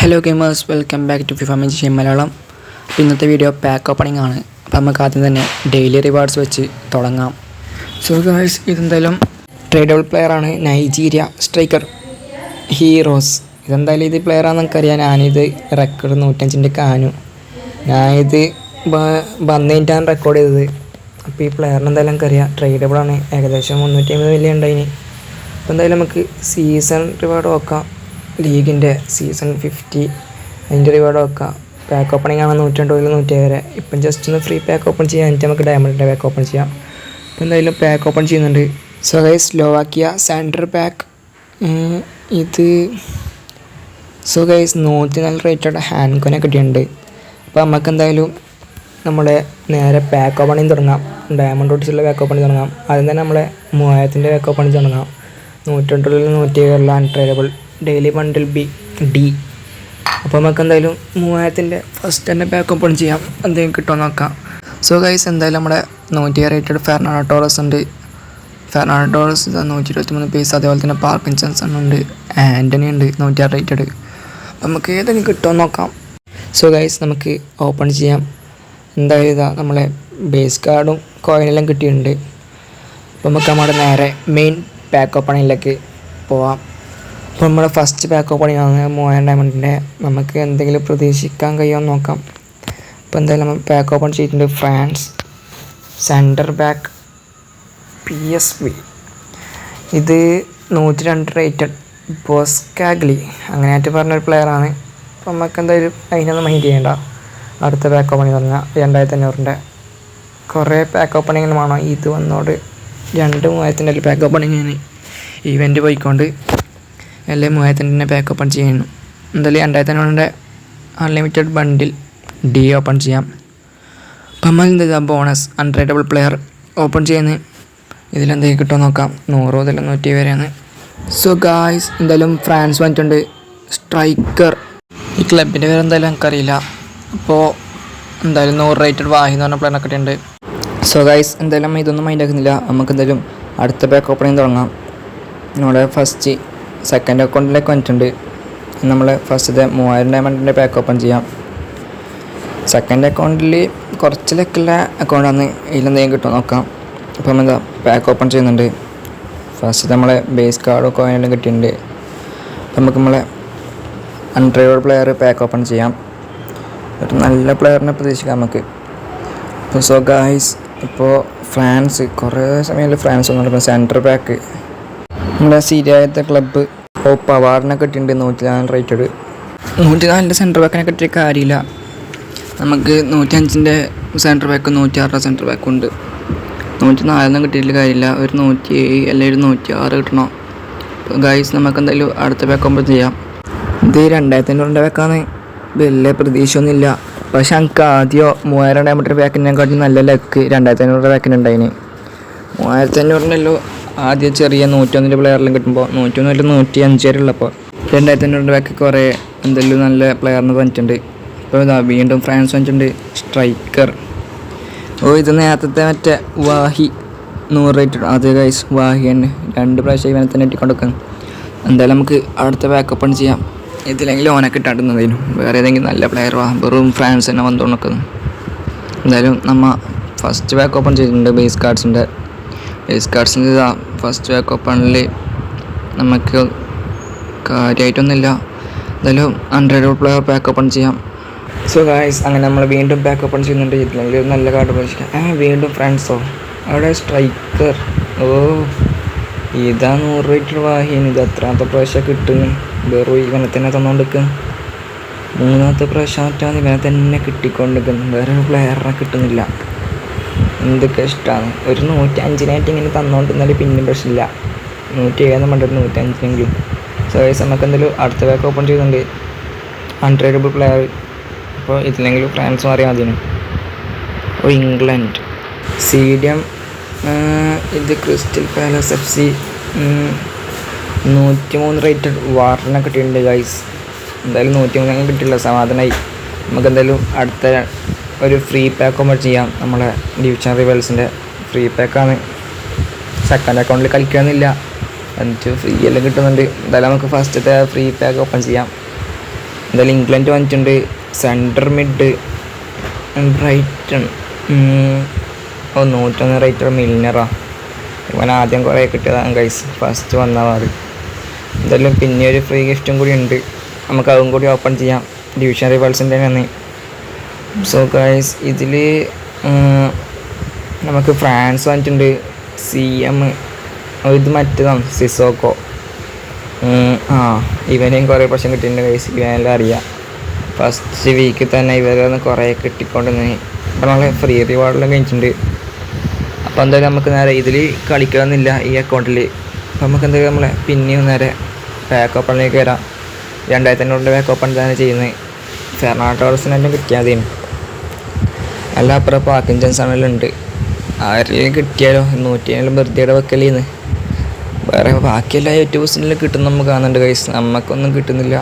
Hello gamers welcome back to FIFA Meji Malayalam. അപ്പോൾ ഇന്നത്തെ video pack opening ആണ്. അപ്പോൾ നമുക്ക് ആദ്യം തന്നെ ഡെയിലി റിവാർഡ്സ് വെച്ച് തുടങ്ങാം. സോ ഗായ്സ് ഇതെന്തായാലും ട്രേഡബിൾ പ്ലെയറാണ് നൈജീരിയ സ്ട്രൈക്കർ ഹീറോസ് ഇതെന്തായാലും ഇത് പ്ലെയർ നമുക്കറിയാം ഞാനിത് റെക്കോർഡ് നൂറ്റഞ്ചിന്റെ കാനു ഞാനിത് വന്നിട്ടാണ് റെക്കോർഡ് ചെയ്തത്. അപ്പോൾ ഈ പ്ലെയറിന് എന്തായാലും നമുക്കറിയാം ട്രേഡബിൾ ആണ്. ഏകദേശം മുന്നൂറ്റി അമ്പത് വലിയ ഉണ്ടായിന്. അപ്പോൾ എന്തായാലും നമുക്ക് സീസൺ റിവാർഡ് നോക്കാം. ലീഗിന്റെ സീസൺ ഫിഫ്റ്റി അതിന്റെ റിവാർഡൊക്കെ പാക്ക് ഓപ്പണിംഗ് ആണ് നൂറ്റി രണ്ട് മുതൽ നൂറ്റി വരെ ഇപ്പം ജസ്റ്റ് ഒന്ന് ഫ്രീ പാക്ക് ഓപ്പൺ ചെയ്യാൻ എന്നിട്ട് നമുക്ക് ഡയമണ്ടിന്റെ പാക്ക് ഓപ്പൺ ചെയ്യാം. ഇപ്പം എന്തായാലും പാക്ക് ഓപ്പൺ ചെയ്യുന്നുണ്ട്. സോ സ്ലോവാക്കിയ സാൻഡർ പാക്ക് ഇത് സോ നൂറ്റി നാല് റേറ്റഡ് ഹാൻഡ് കോനെ കിട്ടിയിട്ടുണ്ട്. അപ്പോൾ നമുക്ക് എന്തായാലും നമ്മുടെ നേരെ പാക്ക് ഓപ്പണിങ് തുടങ്ങാം. ഡയമണ്ട് റോഡ്സിലുള്ള പാക്ക് ഓപ്പണിങ് തുടങ്ങാം. ആദ്യം തന്നെ നമ്മളെ മൂവായിരത്തിന്റെ പാക്ക് ഓപ്പണിങ് തുടങ്ങാം. നൂറ്റി രണ്ടിൽ നൂറ്റി ഏഴിലുള്ള untradable daily bundle B D അപ്പോൾ നമുക്ക് എന്തായാലും മൂവായിരത്തിന്റെ ഫസ്റ്റ് തന്നെ പാക്ക് ഓപ്പൺ ചെയ്യാം. എന്തെങ്കിലും കിട്ടുമോ നോക്കാം. സോ ഗൈസ് എന്തായാലും നമ്മുടെ നൂറ്റി റേറ്റഡ് ഫെർണാഡോ ടോറസ് ഉണ്ട്. ഫെർണാഡോ ടോറസ് നൂറ്റി ഇരുപത്തി മൂന്ന് പീസ് അതേപോലെ തന്നെ പാർക്കിൻസൺസ് ഉണ്ട്. ആന്റണി ഉണ്ട് നൂറ്റി ആറ് റേറ്റഡ് നമുക്ക് ഏതെങ്കിലും കിട്ടുമോ നോക്കാം. സോ ഗൈസ് നമുക്ക് ഓപ്പൺ ചെയ്യാം. എന്തായാലും ഇതാ നമ്മളെ ബേസ് കാർഡും കോയിനെല്ലാം കിട്ടിയിട്ടുണ്ട്. അപ്പോൾ നമുക്ക് നമ്മുടെ നേരെ മെയിൻ പാക്ക് ഓപ്പണിലേക്ക് പോവാം. അപ്പോൾ നമ്മുടെ ഫസ്റ്റ് പാക്ക് ഓപ്പണിങ് ആണ് മൂവായിരം ഡയമണ്ടിന്റെ നമുക്ക് എന്തെങ്കിലും പ്രതീക്ഷിക്കാൻ കഴിയുമോ എന്ന് നോക്കാം. അപ്പോൾ എന്തായാലും നമ്മൾ പാക്ക് ഓപ്പൺ ചെയ്തിട്ടുണ്ട് France. Centre back P S V ഇത് നൂറ്റി രണ്ട് റേറ്റഡ് ബോസ്കാഗ്ലി അങ്ങനെയായിട്ട് പറഞ്ഞൊരു പ്ലെയറാണ് അപ്പോൾ നമുക്ക് എന്തായാലും അതിനൊന്നും മൈൻഡ് ചെയ്യേണ്ട. അടുത്ത പാക്ക് ഓപ്പണിങ് പറഞ്ഞാൽ രണ്ടായിരത്തി അഞ്ഞൂറിന്റെ കുറേ പാക്ക് ഓപ്പണിങ്ങിലും വേണം. ഇത് വന്നോട് രണ്ട് മൂവായിരത്തിന്റെ ഒരു പാക്ക് ഓപ്പണിങ്ങിന് ഇവന്റ് പോയിക്കൊണ്ട് എല്ലാം മൂവായിരത്തിന്റെ പാക്ക് ഓപ്പൺ ചെയ്യുന്നു എന്തായാലും രണ്ടായിരത്തി അഞ്ഞൂറിന്റെ അൺലിമിറ്റഡ് ബണ്ടിൽ ഡി ഓപ്പൺ ചെയ്യാം അപ്പം എന്താ ബോണസ് അൺട്രേഡബിൾ പ്ലെയർ ഓപ്പൺ ചെയ്യുന്നത് ഇതിലെന്തെങ്കിലും കിട്ടുമോ നോക്കാം നൂറ് മുതൽ നൂറ്റി വരെയാണ് സോ ഗായ്സ് എന്തായാലും ഫ്രാൻസ് വന്നിട്ടുണ്ട് സ്ട്രൈക്കർ ഈ ക്ലബിന്റെ പേര് എന്തായാലും എനിക്കറിയില്ല അപ്പോൾ എന്തായാലും നൂറ് റേറ്റഡ് വാഹി എന്ന് പറഞ്ഞ പ്ലെയറിനെ കിട്ടിയിട്ടുണ്ട് സോ ഗായ്സ് എന്തായാലും ഇതൊന്നും മൈൻഡ് ആക്കുന്നില്ല നമുക്ക് എന്തായാലും അടുത്ത ബാക്ക് ഓപ്പണിങ് തുടങ്ങാം നമ്മുടെ ഫസ്റ്റ് സെക്കൻഡ് അക്കൗണ്ടിലേക്ക് വന്നിട്ടുണ്ട് നമ്മൾ ഫസ്റ്റത്തെ മൂവായിരം ഡയമണ്ടിന്റെ പാക്ക് ഓപ്പൺ ചെയ്യാം. സെക്കൻഡ് അക്കൗണ്ടിൽ കുറച്ച് ലക്കുള്ള അക്കൗണ്ടാണ് ഇതിലെന്തെങ്കിലും കിട്ടുമോ നോക്കാം. അപ്പം എന്താ പാക്ക് ഓപ്പൺ ചെയ്യുന്നുണ്ട്. ഫസ്റ്റ് നമ്മളെ ബേസ് കാർഡും കോയിനെല്ലാം കിട്ടിയിട്ടുണ്ട്. നമുക്ക് നമ്മളെ അൺട്രൈവേഡ് പ്ലെയർ പാക്ക് ഓപ്പൺ ചെയ്യാം. ഒരു നല്ല പ്ലെയറിനെ പ്രതീക്ഷിക്കാം നമുക്ക്. ഇപ്പോൾ സോ ഗായ്സ് ഇപ്പോൾ ഫ്രാൻസ് കുറേ സമയത്തിൽ ഫ്രാൻസ് വന്നിട്ടുണ്ട് സെന്റർ ബാക്ക് നമ്മുടെ സീരിയത്തെ ക്ലബ്ബ് ഓപ്പ പവാറിനെ കിട്ടിയിട്ടുണ്ട്. നൂറ്റി നാല് റേറ്റഡ് നൂറ്റി നാലിന്റെ സെന്റർ ബാക്കിനെ കിട്ടിയ കാര്യമില്ല. നമുക്ക് നൂറ്റി അഞ്ചിന്റെ സെന്റർ ബാക്ക് നൂറ്റി ആറിന്റെ സെന്റർ ബാക്കും ഉണ്ട്. നൂറ്റി നാലിനും കിട്ടിയില്ല കാര്യമില്ല. ഒരു നൂറ്റി ഏഴ് അല്ലെങ്കിൽ ഒരു നൂറ്റി ആറ് കിട്ടണം? ഗൈസ് നമുക്ക് എന്തായാലും അടുത്ത ബാക്ക് ആകുമ്പോൾ ചെയ്യാം. ഇത് രണ്ടായിരത്തി അഞ്ഞൂറിന്റെ ബാക്കാണ് വലിയ പ്രതീക്ഷയൊന്നുമില്ല. പക്ഷെ എനിക്ക് ആദ്യം മൂവായിരം ഡയമീറ്റർ പാക്കിനെക്കാട്ടി നല്ല ലക്ക് രണ്ടായിരത്തി അഞ്ഞൂറ് ബാക്കിനുണ്ടായിന് മൂവായിരത്തി മൂവായിരത്തി അഞ്ഞൂറിനല്ലോ ആദ്യം ചെറിയ നൂറ്റൊന്നിന്റെ പ്ലെയറിലും കിട്ടുമ്പോൾ നൂറ്റൊന്നിൽ നൂറ്റി അഞ്ച് വരെ ഉള്ളപ്പോൾ രണ്ടായിരത്തി അഞ്ഞൂറിന്റെ ബാക്ക് കുറേ എന്തെങ്കിലും നല്ല പ്ലെയറിന് തന്നിട്ടുണ്ട്. ഇപ്പോൾ ഇതാ വീണ്ടും ഫ്രാൻസ് വന്നിട്ടുണ്ട് സ്ട്രൈക്കർ ഓ ഇത് നേരത്തെ മറ്റേ വാഹി നൂറ് റേറ്റ് അത് ഗൈസ് വാഹി തന്നെ. രണ്ട് പ്രാവശ്യം ഇവനെ തന്നെ ഇട്ടിക്കൊണ്ടിരിക്കുന്നു എന്തായാലും നമുക്ക് അടുത്ത ബാക്കപ്പ് ചെയ്യാം. ഇതിലെങ്കിൽ ഓനെ കിട്ടാണ്ടുന്നതിനും വേറെ ഏതെങ്കിലും നല്ല പ്ലെയർ വാ വെറും ഫ്രാൻസ് തന്നെ വന്നുകൊണ്ടിരിക്കുന്നു എന്തായാലും നമ്മ ഫസ്റ്റ് ബാക്ക് ഓപ്പൺ ചെയ്തിട്ടുണ്ട് ബേസ് കാർഡ്സിന്റെ ബേസ് കാർഡ്സിന്റെ ഫസ്റ്റ് ബാക്ക് ഓപ്പണിൽ നമുക്ക് കാര്യമായിട്ടൊന്നുമില്ല. എന്തായാലും ഹൺഡ്രഡ് പ്ലെയർ ബാക്ക് ഓപ്പൺ ചെയ്യാം. സോ ഗായ്സ് അങ്ങനെ നമ്മൾ വീണ്ടും ബാക്ക് ഓപ്പൺ ചെയ്യുന്നുണ്ട്. ഇതിലെങ്കിൽ ഒരു നല്ല കാർഡ് പ്രതീക്ഷിക്കാം. ആ വീണ്ടും ഫ്രണ്ട്സോ അവിടെ സ്ട്രൈക്കർ ഓ ഇതാ നൂറ് റേറ്റ് വാഹിന്. ഇത് എത്രാമത്തെ പ്രാവശ്യം കിട്ടുന്നു? വെറും ഇവനെ തന്നെ തന്നുകൊണ്ടിരിക്കുക മൂന്നാമത്തെ പ്രാവശ്യം മറ്റാന്ന് ഇവനെ തന്നെ കിട്ടിക്കൊണ്ടിരിക്കുന്നു. വേറെ പ്ലെയറിനെ കിട്ടുന്നില്ല. എന്തൊക്കെ ഇഷ്ടമാണ് ഒരു നൂറ്റി അഞ്ചിനായിട്ട് ഇങ്ങനെ തന്നുകൊണ്ടിരുന്നാൽ പിന്നെ പ്രശ്നമില്ല. നൂറ്റി ഏഴെന്ന് പറഞ്ഞിട്ട് നൂറ്റി അഞ്ചിനെങ്കിലും സോ ഈ നമുക്ക് എന്തെങ്കിലും അടുത്ത ബാക്ക് ഓപ്പൺ ചെയ്യുന്നുണ്ട് അൺട്രേഡബിൾ പ്ലെയർ അപ്പോൾ ഇതിലെങ്കിലും ഫ്രാൻസ് മാറിയാൽ മതി ഓ ഇംഗ്ലണ്ട്. സീഡിയം ഇത് ക്രിസ്റ്റൽ പാലസ് എഫ് സി നൂറ്റി മൂന്ന് റേറ്റഡ് വാറിനെ കിട്ടിയിട്ടുണ്ട് ഗൈസ് എന്തായാലും നൂറ്റി മൂന്ന് കിട്ടിയില്ല സമാധാനമായി നമുക്ക് എന്തായാലും അടുത്ത ഒരു ഫ്രീ പാക്ക് ഓപ്പൺ ചെയ്യാം. നമ്മുടെ ഡിവിഷൻ റിവൽസിന്റെ ഫ്രീ പാക്കാണ് സെക്കൻഡ് അക്കൗണ്ടിൽ കളിക്കാനില്ല എന്നിട്ട് ഫ്രീ എല്ലാം കിട്ടുന്നുണ്ട്. എന്തായാലും നമുക്ക് ഫസ്റ്റത്തെ ഫ്രീ പാക്ക് ഓപ്പൺ ചെയ്യാം. എന്തായാലും ഇംഗ്ലണ്ട് വന്നിട്ടുണ്ട്. സെന്റർ മിഡ് ബ്രൈറ്റൺ ഓ നൂറ്റൊന്ന് റൈറ്റർ മില്ലിനറാ ഇവൻ ആദ്യം കുറേ കിട്ടിയതാണ് ഗൈസ് ഫസ്റ്റ് വന്ന മാറി എന്തായാലും പിന്നെ ഒരു ഫ്രീ ഗിഫ്റ്റും കൂടി ഉണ്ട്. നമുക്ക് അതും കൂടി ഓപ്പൺ ചെയ്യാം. ഡിവിഷൻ റിവൾസിന്റെ തന്നെ സോ ഗൈസ് ഇതിൽ നമുക്ക് ഫ്രാൻസ് വന്നിട്ടുണ്ട്. സി എം ഇത് മറ്റേതാണ് സിസോക്കോ. ആ ഇവനെയും കുറേ പ്രശ്നം കിട്ടിയിട്ടുണ്ട് ഗൈസ് ഇവനെല്ലാം അറിയാം. ഫസ്റ്റ് വീക്കിൽ തന്നെ ഇവരിൽ നിന്ന് കുറേ കിട്ടിക്കൊണ്ടുവന്ന് ഇപ്പം നമ്മളെ ഫ്രീ റിവാർഡെല്ലാം കഴിഞ്ഞിട്ടുണ്ട് അപ്പോൾ എന്തായാലും നമുക്ക് നേരെ ഇതിൽ കളിക്കണമെന്നില്ല ഈ അക്കൗണ്ടിൽ അപ്പോൾ നമുക്ക് എന്തായാലും നമ്മളെ പിന്നെയും നേരെ ബാക്ക് ഓപ്പണിലേക്ക് വരാം. രണ്ടായിരത്തി അഞ്ഞൂറിന്റെ ബാക്ക് ഓപ്പൺ തന്നെ ചെയ്യുന്നത്. ഫെർണാട്ടോസിനെല്ലാം കിട്ടിയാൽ മതി അല്ല അപ്പുറം പാക്കിൻജൻസ് ആണെങ്കിലും ഉണ്ട്. ആരെങ്കിലും കിട്ടിയാലോ? നൂറ്റി ഏഴ് ബർത്ത്ഡേയുടെ വെക്കലേന്ന്. വേറെ ബാക്കിയെല്ലാ യൂട്യൂബേഴ്സിനെല്ലാം കിട്ടും നമുക്ക് കാണുന്നുണ്ട് കൈസ് നമുക്കൊന്നും കിട്ടുന്നില്ല.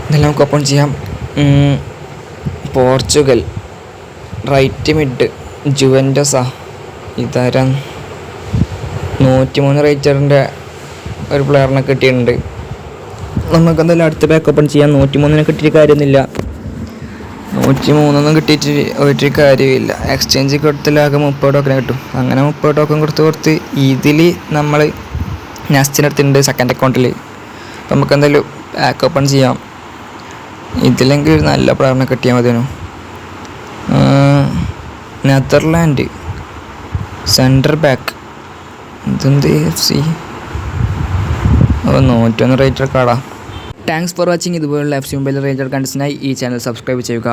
എന്നാലും നമുക്ക് ഒപ്പം ചെയ്യാം. പോർച്ചുഗൽ. റൈറ്റ് മിഡ് ജുവന്റസാ നൂറ്റി നൂറ്റിമൂന്ന് റേറ്ററിന്റെ ഒരു പ്ലെയറിനെ കിട്ടിയിട്ടുണ്ട്. നമുക്കെന്തായാലും അടുത്ത ബാക്ക് ഓപ്പൺ ചെയ്യാം. നൂറ്റിമൂന്നിനെ കിട്ടിയിട്ട് കാര്യമൊന്നുമില്ല. നൂറ്റി മൂന്നൊന്നും കിട്ടിയിട്ട് ഒരു കാര്യമില്ല. എക്സ്ചേഞ്ച് കൊടുത്തിലാകെ മുപ്പത് ടോക്കൺ കിട്ടും. അങ്ങനെ മുപ്പത് ടോക്കൺ കൊടുത്ത് കൊടുത്ത് ഇതിൽ നമ്മൾ നെസ്റ്റിന്റെ അടുത്തുണ്ട് സെക്കൻഡ് അക്കൗണ്ടിൽ അപ്പം നമുക്ക് എന്തായാലും ബാക്ക് ഓപ്പൺ ചെയ്യാം. ഇതിലെങ്കിൽ നല്ല പ്ലെയറിനെ കിട്ടിയാൽ മതിയോ നെതർലാൻഡ് സെന്റർ ബാക്ക് ഇതെന്ത് എഫ് സി ഓ നൂറ്റൊന്ന് റേറ്റർ കാടാ താങ്ക്സ് ഫോർ വാച്ചിങ് ഇതുപോലുള്ള എഫ് സി മൊബൈൽ റേഞ്ചർ കണ്ടസിനായി ഈ ചാനൽ സബ്സ്ക്രൈബ് ചെയ്യുക.